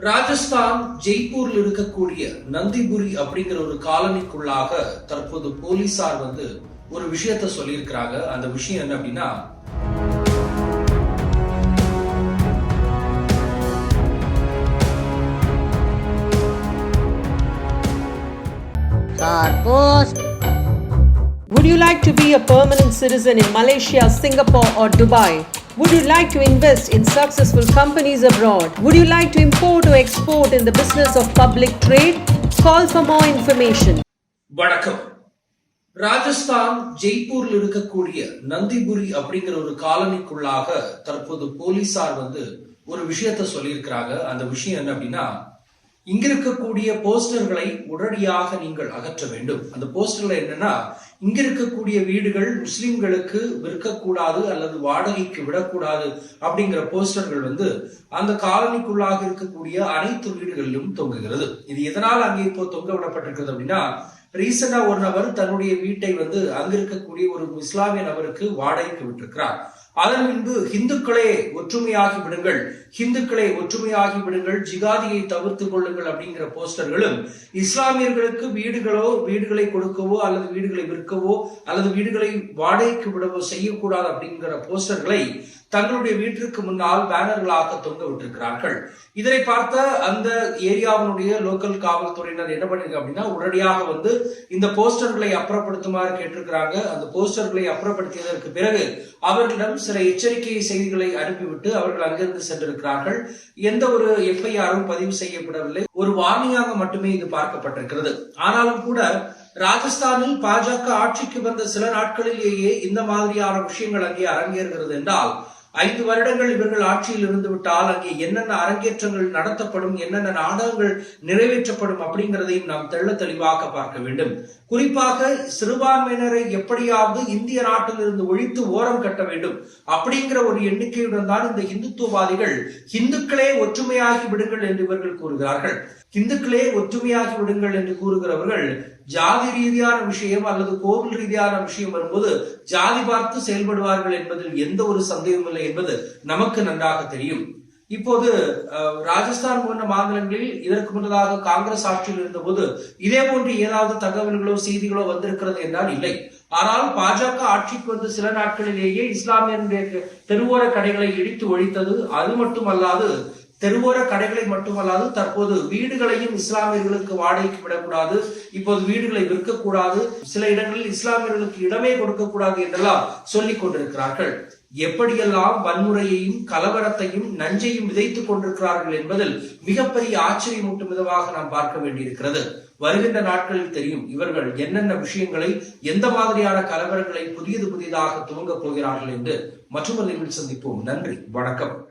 ராஜஸ்தான் ஜெய்ப்பூர்ல இருக்கக்கூடிய நந்திபுரி அப்படிங்கிற ஒரு காலனிக்குள்ளாக தற்போது போலீசார் வந்து ஒரு விஷயத்த சொல்லியிருக்கிறாங்க அந்த விஷயம் என்ன அப்படின்னா Would you like to be a permanent citizen in Malaysia, Singapore, or Dubai? Would you like to invest in successful companies abroad? Would you like to import or export in the business of public trade? Call for more information. வணக்கம் ராஜஸ்தான் ஜெய்ப்பூர்ல இருக்கக்கூடிய நந்திபுரி அப்படிங்கிற ஒரு காலனிக்குள்ளாக தற்போது போலீசார் வந்து ஒரு விஷயத்த சொல்லியிருக்கிறாங்க அந்த விஷயம் என்ன அப்படின்னா இங்கிருக்கக்கூடிய போஸ்டர்களை உடனடியாக நீங்கள் அகற்ற வேண்டும். அந்த போஸ்டர்ல என்னன்னா இங்க இருக்கக்கூடிய வீடுகள் முஸ்லிம்களுக்கு விற்கக்கூடாது அல்லது வாடகைக்கு விடக்கூடாது அப்படிங்கிற போஸ்டர்கள் வந்து அந்த காலனிக்குள்ளாக இருக்கக்கூடிய அனைத்து வீடுகளிலும் தொங்குகிறது. இது எதனால் அங்கே இப்போ தொங்க விடப்பட்டிருக்கிறது அப்படின்னா ரீசெண்டா ஒரு நபர் தன்னுடைய வீட்டை வந்து அங்க இருக்கக்கூடிய ஒரு இஸ்லாமிய நபருக்கு வாடகைக்கு விட்டிருக்கிறார். அதன் பின்பு ஹிந்துக்களே ஒற்றுமையாகி விடுங்கள். ஹிந்துக்களே ஒற்றுமையாகி விடுங்கள். ஜிகாதியை தவிர்த்து கொள்ளுங்கள் அப்படிங்கிற போஸ்டர்களும் இஸ்லாமியர்களுக்கு வீடுகளோ வீடுகளை கொடுக்கவோ அல்லது வீடுகளை விற்கவோ அல்லது வீடுகளை வாடகைக்கு விடவோ செய்யக்கூடாது அப்படிங்கிற போஸ்டர்களை தங்களுடைய வீட்டிற்கு முன்னால் பேனர்களாக தொங்க விட்டிருக்கிறார்கள். இதனை பார்த்த அந்த ஏரியாவினுடைய லோக்கல் காவல்துறையினர் என்ன பண்ணிருக்காங்க அப்படின்னா உடனடியாக வந்து இந்த போஸ்டர்களை அப்புறப்படுத்துமாறு கேட்டிருக்கிறாங்க. அந்த போஸ்டர்களை அப்புறப்படுத்தியதற்கு பிறகு அவர்களிடம் சில எச்சரிக்கை செய்திகளை அனுப்பிவிட்டு அவர்கள் அங்கிருந்து சென்றிருக்கிறார்கள். எந்த ஒரு எஃப்ஐஆரும் பதிவு செய்யப்படவில்லை. ஒரு வார்னியாக மட்டுமே இது பார்க்கப்பட்டிருக்கிறது. ஆனாலும் கூட ராஜஸ்தானில் பாஜக ஆட்சிக்கு வந்த சில நாட்களிலேயே இந்த மாதிரியான விஷயங்கள் அங்கே அரங்கேறுகிறது என்றால் ஐந்து வருடங்கள் இவர்கள் ஆட்சியில் இருந்து விட்டால் அங்கே என்னென்ன அரங்கேற்றங்கள் நடத்தப்படும் என்னென்ன நாடகங்கள் நிறைவேற்றப்படும் அப்படிங்கிறதையும் நாம் தெள்ள தெளிவாக பார்க்க வேண்டும். குறிப்பாக சிறுபான்மையினரை எப்படியாவது இந்திய நாட்டிலிருந்து ஒழித்து ஓரம் கட்ட வேண்டும். அப்படிங்கிற ஒரு எண்ணிக்கையுடன் தான் இந்த இந்துத்துவவாதிகள் இந்துக்களே ஒற்றுமையாகி விடுங்கள் என்று இவர்கள் கூறுகிறார்கள். இந்துக்களே ஒற்றுமையாகி விடுங்கள் என்று கூறுகிறவர்கள் ஜாதி ரீதியான விஷயம் அல்லது கோவில் ரீதியான விஷயம் வரும்போது ஜாதி பார்த்து செயல்படுவார்கள் என்பதில் எந்த ஒரு சந்தேகமும் இல்லை என்பது நமக்கு நன்றாக தெரியும். இப்போது ராஜஸ்தான் போன்ற மாநிலங்களில் இதற்கு முன்னதாக காங்கிரஸ் ஆட்சியில் இருந்தபோது இதே போன்று ஏதாவது தகவல்களோ செய்திகளோ வந்திருக்கிறது என்றால் இல்லை. ஆனால் பாஜக ஆட்சிக்கு வந்து சில நாட்களிலேயே இஸ்லாமியருடைய தெருவோர கடைகளை இடித்து ஒழித்தது அது மட்டுமல்லாது தெருவோர கடைகளை மட்டுமல்லாது தற்போது வீடுகளையும் இஸ்லாமியர்களுக்கு வாடகைக்கு விடக்கூடாது இப்போது வீடுகளை விற்கக்கூடாது சில இடங்களில் இஸ்லாமியர்களுக்கு இடமே கொடுக்கக்கூடாது என்றெல்லாம் சொல்லிக் கொண்டிருக்கிறார்கள். எப்படியெல்லாம் வன்முறையையும் கலவரத்தையும் நஞ்சையும் விதைத்துக் கொண்டிருக்கிறார்கள் என்பதில் மிகப்பெரிய ஆச்சரியமூட்டும் விதமாக நாம் பார்க்க வேண்டியிருக்கிறது. வருகின்ற நாட்களில் தெரியும் இவர்கள் என்னென்ன விஷயங்களை எந்த மாதிரியான கலவரங்களை புதியது புதிதாக துவங்கப் போகிறார்கள் என்று. மற்றொரு சந்திப்போம். நன்றி. வணக்கம்.